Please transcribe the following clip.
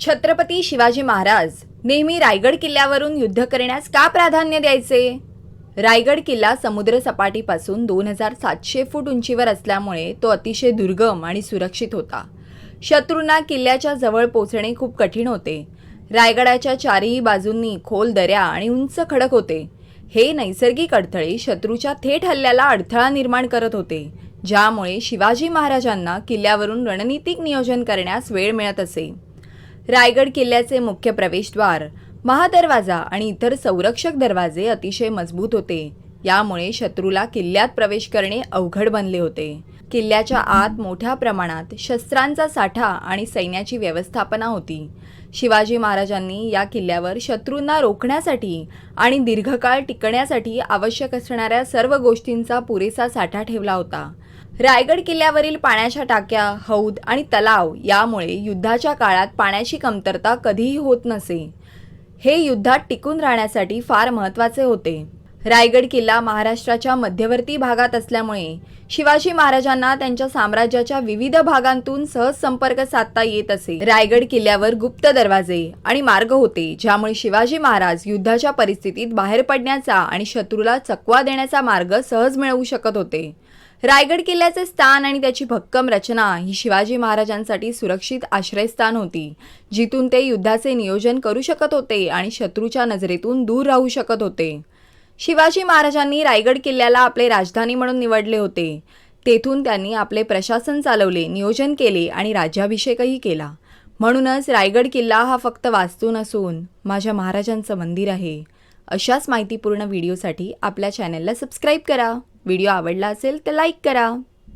छत्रपती शिवाजी महाराज नेहमी रायगड किल्ल्यावरून युद्ध करण्यास का प्राधान्य द्यायचे? रायगड किल्ला समुद्रसपाटीपासून दोन हजार सातशे फूट उंचीवर असल्यामुळे तो अतिशय दुर्गम आणि सुरक्षित होता. शत्रूंना किल्ल्याच्या जवळ पोचणे खूप कठीण होते. रायगडाच्या चारही बाजूंनी खोल दऱ्या आणि उंच खडक होते. हे नैसर्गिक अडथळे शत्रूच्या थेट हल्ल्याला अडथळा निर्माण करत होते ज्यामुळे शिवाजी महाराजांना किल्ल्यावरून रणनीतिक नियोजन करण्यास वेळ मिळत असे. रायगड किल्ल्याचे मुख्य प्रवेशद्वार महादरवाजा आणि इतर संरक्षक दरवाजे अतिशय मजबूत होते. यामुळे शत्रूला किल्ल्यात प्रवेश करणे अवघड बनले होते. किल्ल्याच्या आत मोठ्या प्रमाणात शस्त्रांचा साठा आणि सैन्याची व्यवस्थापना होती. शिवाजी महाराजांनी या किल्ल्यावर शत्रूंना रोखण्यासाठी आणि दीर्घकाळ टिकण्यासाठी आवश्यक असणाऱ्या सर्व गोष्टींचा पुरेसा साठा ठेवला होता. रायगड किल्ल्यावरील पाण्याच्या टाक्या हौद आणि तलाव यामुळे युद्धाच्या काळात पाण्याची कमतरता कधीही होत नसे. हे युद्धात टिकून राहण्यासाठी फार महत्त्वाचे होते. रायगड किल्ला महाराष्ट्राच्या मध्यवर्ती भागात असल्यामुळे शिवाजी महाराजांना त्यांच्या साम्राज्याच्या विविध भागांतून सहज संपर्क साधता येत असे. रायगड किल्ल्यावर गुप्त दरवाजे आणि मार्ग होते ज्यामुळे शिवाजी महाराज युद्धाच्या परिस्थितीत बाहेर पडण्याचा आणि शत्रूला चकवा देण्याचा मार्ग सहज मिळवू शकत होते. रायगड किल्ल्याचे स्थान आणि त्याची भक्कम रचना ही शिवाजी महाराजांसाठी सुरक्षित आश्रयस्थान होती. जिथून ते युद्धाचे नियोजन करू शकत होते आणि शत्रूच्या नजरेतून दूर राहू शकत होते. शिवाजी महाराजांनी रायगड किल्ल्याला आपले राजधानी म्हणून निवडले होते. तेथून त्यांनी आपले प्रशासन चालवले नियोजन केले आणि राज्याभिषेकही केला. म्हणूनच रायगड किल्ला हा फक्त वास्तू नसून माझ्या महाराजांचं मंदिर आहे. अशाच माहितीपूर्ण व्हिडिओसाठी आपल्या चॅनलला सबस्क्राईब करा. व्हिडिओ आवडला असेल तर लाईक करा.